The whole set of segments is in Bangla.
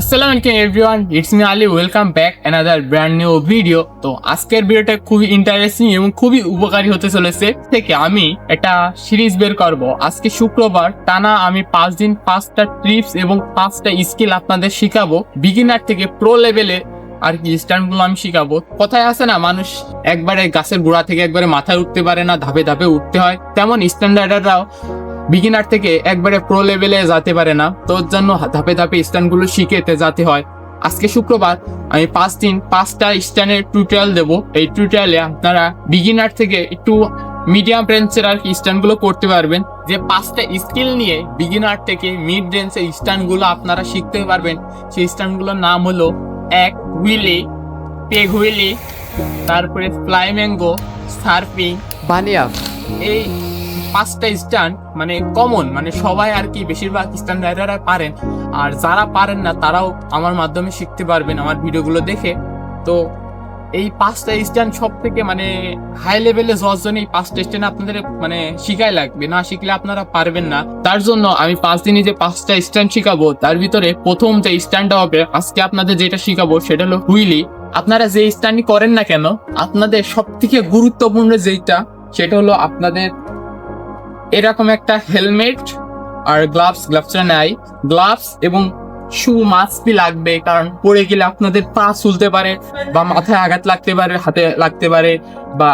আসসালামু আলাইকুম everyone it's me Ali welcome back another brand new video তো আজকের ভিডিওটা খুবই ইন্টারেস্টিং এবং খুবই উপকারী হতে চলেছে। থেকে আমি একটা সিরিজ বের করব। আজকে শুক্রবার, টানা আমি পাঁচ দিন পাঁচটা ট্রিপস এবং পাঁচটা স্কিল আপনাদের শিখাবো। বিগিনার থেকে প্রো লেভেলে আর কি স্ট্যান্ডগুলো আমি শিখাবো। কথায় আছে না, মানুষ একবারে গাছের গোড়া থেকে একবারে মাথায় উঠতে পারে না, ধাপে ধাপে উঠতে হয়। তেমন স্ট্যান্ডার্ডাররাও বিগিনার থেকে একবারে প্রো লেভেলে যেতে পারে না। তোর জন্য ধাপে ধাপে স্ট্যান্ডগুলো শিখেতে যেতে হয়। আজকে শুক্রবার আমি পাঁচ দিন পাঁচটা স্ট্যান্ডের টিউটোরিয়াল দেবো। এই টিউটোরিয়ালে আপনারা বিগিনার থেকে একটু মিডিয়াম রেঞ্জের আর কি স্ট্যান্ডগুলো করতে পারবেন। যে পাঁচটা স্কিল নিয়ে বিগিনার থেকে মিড রেঞ্জের স্ট্যান্ডগুলো আপনারা শিখতে পারবেন। সেই স্ট্যান্ডগুলোর নাম হলো এক হুইলি পেগ হুইলি তারপরে ফ্লাইম্যাঙ্গো সার্ফিং বানিয়া। এই পাঁচটা স্ট্যান্ড মানে কমন মানে সবাই আর কি বেশিরভাগ স্ট্যান্ড রাইডাররা পারেন। আর যারা পারেন না, তারাও আমার মাধ্যমে শিখতে পারবেন আমার ভিডিওগুলো দেখে। তো এই পাঁচটা স্ট্যান্ড সব থেকে মানে হাই লেভেলে জন্য এই পাঁচটা স্ট্যান্ড আপনাদের মানে শিখাই লাগবে। না শিখলে আপনারা পারবেন না। তার জন্য আমি পাঁচ দিনে যে পাঁচটা স্ট্যান্ড শিখাবো, তার ভিতরে প্রথম যে স্ট্যান্ডটা হবে, আজকে আপনাদের যেটা শিখাবো, সেটা হলো হুইলি। আপনারা যে স্ট্যান্ডই করেন না কেন, আপনাদের সব থেকে গুরুত্বপূর্ণ যেটা সেটা হলো আপনাদের এরকম একটা হেলমেট আর গ্লাভস গ্লাভসটা নাই। গ্লাভস এবং শু মাস্কই লাগবে, কারণ পড়ে গেলে আপনাদের পা চুলতে পারে বা মাথায় আঘাত লাগতে পারে, হাতে লাগতে পারে বা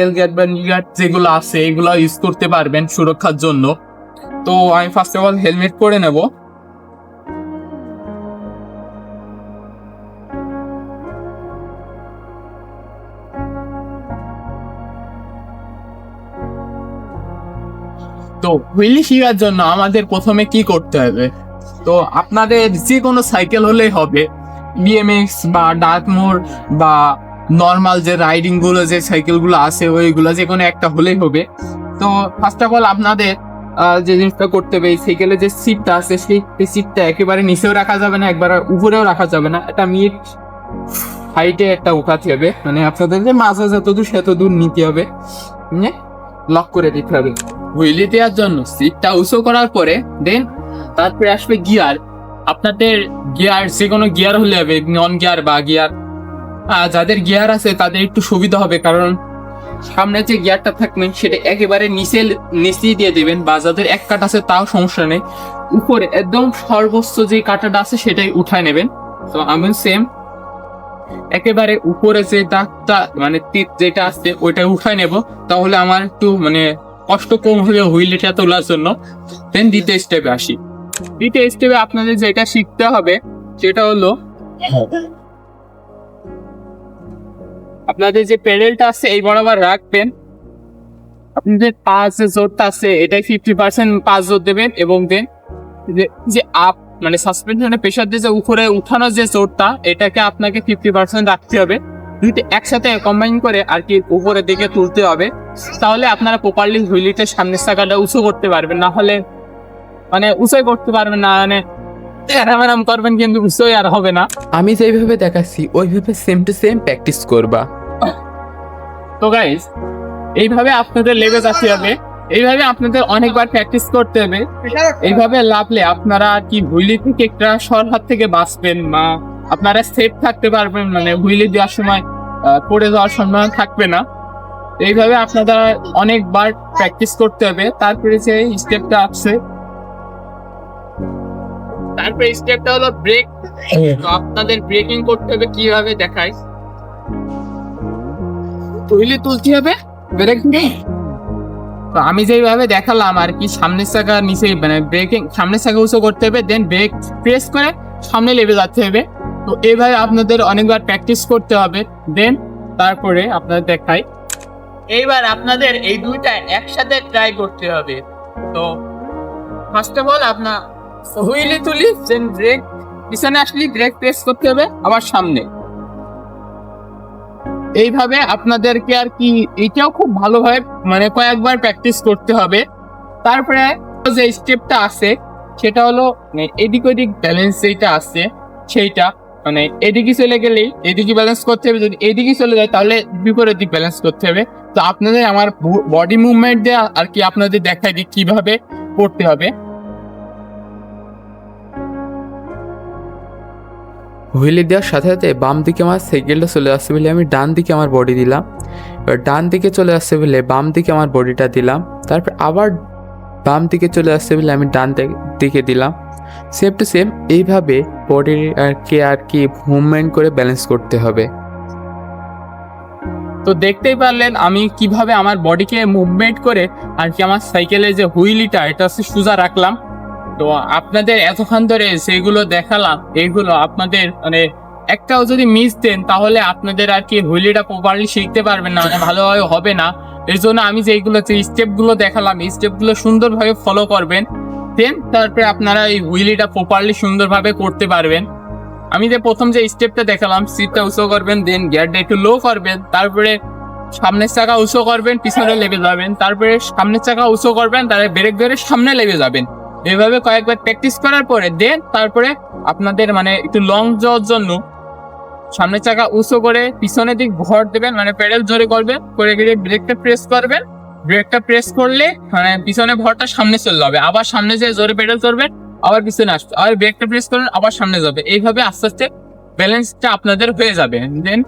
এল গ্যাট বা নিগাট যেগুলো আছে, এগুলো ইউজ করতে পারবেন সুরক্ষার জন্য। তো আমি ফার্স্ট অফ অল হেলমেট পরে নেব। তো হুইলি শেখার জন্য আমাদের প্রথমে কি করতে হবে? তো আপনাদের যে কোনো সাইকেল হলেই হবে। বিএমএক্স বা ডার্কমোর বা নর্মাল যে রাইডিংগুলো যে সাইকেলগুলো আছে, ওইগুলো যে কোনো একটা হলেই হবে। তো ফার্স্ট অফ অল আপনাদের যে জিনিসটা করতে হবে, এই সাইকেলের যে সিটটা আছে, সেই সিটটা একেবারে নিচেও রাখা যাবে না, একবার উপরেও রাখা যাবে না। একটা মিট হাইটে একটা উঠাতে হবে। মানে আপনাদের যে মাঝে যত দূর সেত দূর নিতে হবে। লক করে দিতে হবে। হুইলি দেওয়ার জন্য সিটটা উঁচু করার পরে দেন তারপরে আসবে গিয়ার আপনাদের গিয়ার যে কোনো গিয়ার হলে হবে নন গিয়ার বা গিয়ার যাদের গিয়ার আছে, তাদের একটু সুবিধা হবে, কারণ সামনে যে গিয়ারটা থাকবে, সেটা একেবারে নিচে নিচে দিয়ে দেবেন, বা যাদের এক কাঠ আছে, তাও সমস্যা নেই। উপরে একদম সর্বোচ্চ যে কাটাটা আছে, সেটাই উঠায় নেবেন। তো আমি সেম একেবারে উপরে যে দাগটা মানে তীর যেটা আছে, ওইটা উঠায় নেব। তাহলে আমার একটু মানে কষ্ট কম হবে হুইলটা তোলার জন্য। দেন দ্বিতীয় স্টেপে আসি। দ্বিতীয় স্টেপে আপনাদের যেটা শিখতে হবে, সেটা হলো আপনাদের যে প্যাডেলটা আছে, এই বরাবর রাখবেন। আপনাদের পাঁচ যে জোরটা আছে, এটাই ফিফটি পার্সেন্ট পাঁচ জোর দেবেন এবং দেন যে আপ মানে সাসপেনশনের প্রেশার দিয়ে যে উপরে উঠানোর যে জোরটা, এটাকে আপনাকে ফিফটি পার্সেন্ট রাখতে হবে। দুইটা একসাথে কম্বাইন করে আর কি উপরের দিকে তুলতে হবে। তাহলে আপনারা প্রপারলি হুইলিটের সামনের চাকাটা উঁচু করতে পারবেন। না হলে মানে উঁচুই করতে পারবেন না মানে এরাম করবেন কিন্তু উঁচুই আর হবে না। আমি যেভাবে দেখাচ্ছি ওইভাবে সেম টু সেম প্র্যাকটিস করবা। তো গাইস এইভাবে আপনাদের লেগে যেতে হবে। এইভাবে আপনাদের অনেকবার প্র্যাকটিস করতে হবে। এইভাবে লাভলে আপনারা কি হুইলি থেকে একটা সর হাত থেকে বাঁচবেন বা আপনারা সেফ থাকতে পারবেন মানে হুইলি দেওয়ার সময় পড়ে যাওয়ার সম্ভাবনা থাকবে না। এইভাবে আপনারা অনেকবার প্র্যাকটিস করতে হবে। তারপরে যে স্টেপটা আছে তারপরে স্টেপটা হলো ব্রেক তো আপনাদের ব্রেকিং করতে হবে কীভাবে দেখাই? হুইলি তুলতে হবে ব্রেক নেই তো আমি যেইভাবে দেখালাম আর কি সামনের চাকা নিচে মানে ব্রেকিং সামনের চাকা উঁচু করতে হবে দেন ব্রেক প্রেস করে সামনে লেবে যাচ্ছে হবে। তো এইভাবে আপনাদের অনেকবার প্র্যাকটিস করতে হবে। দেন তারপরে আপনাদের দেখাই। এইবার আপনাদের এই দুইটা একসাথে ট্রাই করতে হবে। তো ফার্স্ট অফ অল আপনার হুইলি তুলি দেন ব্রেক পিছনে আসলে ব্রেক প্রেস করতে হবে আবার সামনে। এইভাবে আপনাদেরকে আর কি এটাও খুব ভালোভাবে মানে কয়েকবার প্র্যাকটিস করতে হবে। তারপরে যে স্টেপটা আছে, সেটা হলো মানে এদিক ওদিক ব্যালেন্স যেটা আছে, সেইটা। মানে এদিকে চলে গেলেই এদিকে ব্যালেন্স করতে হবে। যদি এদিকে চলে যায়, তাহলে বিপরীত দিক ব্যালেন্স করতে হবে। তো আপনাদের আমার বডি মুভমেন্ট দিয়ে আর কি আপনাদের দেখাই দিই কীভাবে করতে হবে। হুইলে দেওয়ার সাথে সাথে বাম দিকে আমার সাইকেলটা চলে আসছে বলে আমি ডান দিকে আমার বডি দিলাম। এবার ডান দিকে চলে আসছে বলে বাম দিকে আমার বডিটা দিলাম। তারপর আবার বাম দিকে চলে আসছে বলে আমি ডান দিক- দিলাম। সেম টু সেম এইভাবে বডির আর কি মুভমেন্ট করে ব্যালেন্স করতে হবে। তো দেখতেই পারলেন আমি কীভাবে আমার বডিকে মুভমেন্ট করে আর কি আমার সাইকেলের যে হুইলিটা, এটা হচ্ছে সোজা রাখলাম। তো আপনাদের এতক্ষণ ধরে সেগুলো দেখালাম এইগুলো আপনাদের মানে একটাও যদি মিস দেন তাহলে আপনাদের আর কি হুইলিটা প্রপারলি শিখতে পারবেন না মানে ভালোভাবে হবে না। এর জন্য আমি যেইগুলো যে স্টেপগুলো দেখালাম, এই স্টেপগুলো সুন্দরভাবে ফলো করবেন। দেন তারপরে আপনারা এই হুইলিটা প্রপারলি সুন্দরভাবে করতে পারবেন। আমি যে প্রথম যে স্টেপটা দেখালাম সিটটা উঁচু করবেন দেন গিয়ারটা একটু লো করবেন, তারপরে সামনের চাকা উঁচু করবেন, পিছনে লেগে যাবেন, তারপরে সামনের চাকা উঁচু করবেন, তারপরে ব্রেক ধরে সামনে লেগে যাবেন। এভাবে কয়েকবার প্র্যাকটিস করার পরে দেন তারপরে আপনাদের মানে একটু লং যাওয়ার জন্য সামনের চাকা উঁচু করে পিছনের দিক ভর দেবেন মানে প্যাডেল জোরে করবেন করে গিয়ে ব্রেকটা প্রেস করবেন। ব্রেকটা প্রেস করলে মানে পিছনে ভরটা সামনে চলে যাবে। আবার সামনে যে জোরে প্যাডেল করবেন আবার পিছনে আসবে। আবার ব্রেকটা প্রেস করবেন আবার সামনে যাবে। এইভাবে আস্তে আস্তে ব্যালেন্সটা আপনাদের হয়ে যাবে। দেন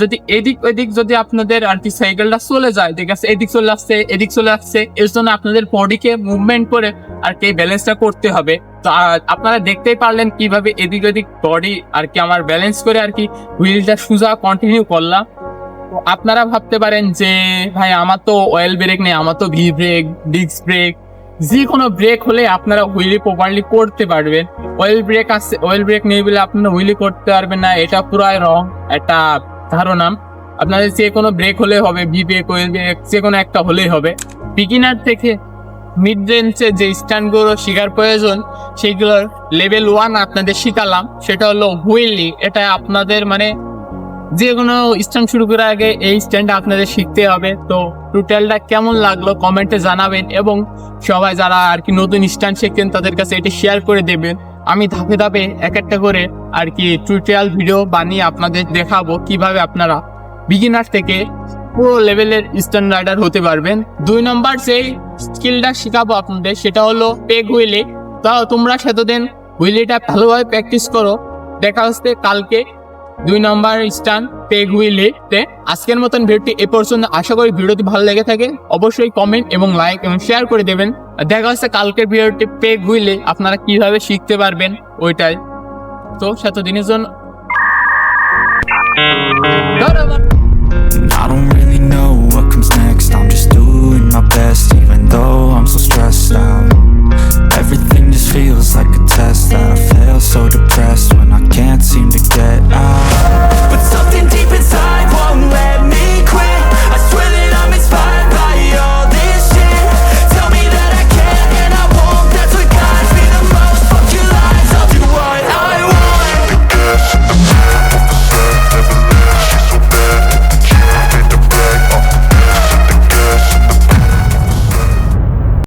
যদি এদিক ওইদিক যদি আপনাদের আর কি সাইকেলটা চলে যায়, ঠিক আছে, এদিক চলে আসছে, এদিক চলে আসছে, এর জন্য আপনাদের বডিকে মুভমেন্ট করে আর কি ব্যালেন্সটা করতে হবে। আপনারা দেখতেই পারলেন কীভাবে এদিক ওদিক বডি আর কি আমার ব্যালেন্স করে আর কি হুইলটা সোজা কন্টিনিউ করলাম। তো আপনারা ভাবতে পারেন যে, ভাই, আমার তো অয়েল ব্রেক নেই, আমার তো ভি ব্রেক ডিস্ক ব্রেক যে কোনো ব্রেক হলে আপনারা হুইলি প্রপারলি করতে পারবেন। অয়েল ব্রেক আছে অয়েল ব্রেক নেই বলে আপনারা হুইলি করতে পারবেন না, এটা পুরাই রং একটা ধারণা। আপনাদের যে কোনো ব্রেক হলে হবে ভি ব্রেক ওয়েল ব্রেক যে কোনো একটা হলেই হবে। বিগিনার থেকে মিড রেঞ্জে যে স্ট্যান্ডগুলো শেখার প্রয়োজন, সেইগুলোর লেভেল ওয়ান আপনাদের শিখালাম। সেটা হলো হুইলি এটা আপনাদের মানে যে কোনো স্ট্যান্ড শুরু করার আগে এই স্ট্যান্ডটা আপনাদের শিখতে হবে। তো টোটালটা কেমন লাগল কমেন্টে জানাবেন এবং সবাই যারা আর কি নতুন স্ট্যান্ড শিখছেন, তাদের কাছে এটি শেয়ার করে দেবেন। আমি ধাপে ধাপে এক একটা করে আর কি টিউটোরিয়াল ভিডিও বানিয়ে আপনাদের দেখাবো কীভাবে আপনারা বিগিনার থেকে পুরো লেভেলের স্ট্যান্ড রাইডার হতে পারবেন। দুই নম্বর যেই স্কিলটা শেখাবো আপনাদের, সেটা হলো পেগ হুইলি তো তোমরা সেতদিন হুইলিটা ভালোভাবে প্র্যাকটিস করো। দেখা হচ্ছে কালকে দুই নম্বর স্টান পেগ হুইলিতে আজকের মতন ভিডিওটি এ পর্যন্ত। আশা করি ভিডিওটি ভালো লেগে থাকে। অবশ্যই কমেন্ট এবং লাইক এবং শেয়ার করে দেবেন। দেখা হচ্ছে কালকের ভিডিওটি পেগ হুইলে আপনারা কীভাবে শিখতে পারবেন ওইটাই। তো সেতদিনের জন্য ধন্যবাদ।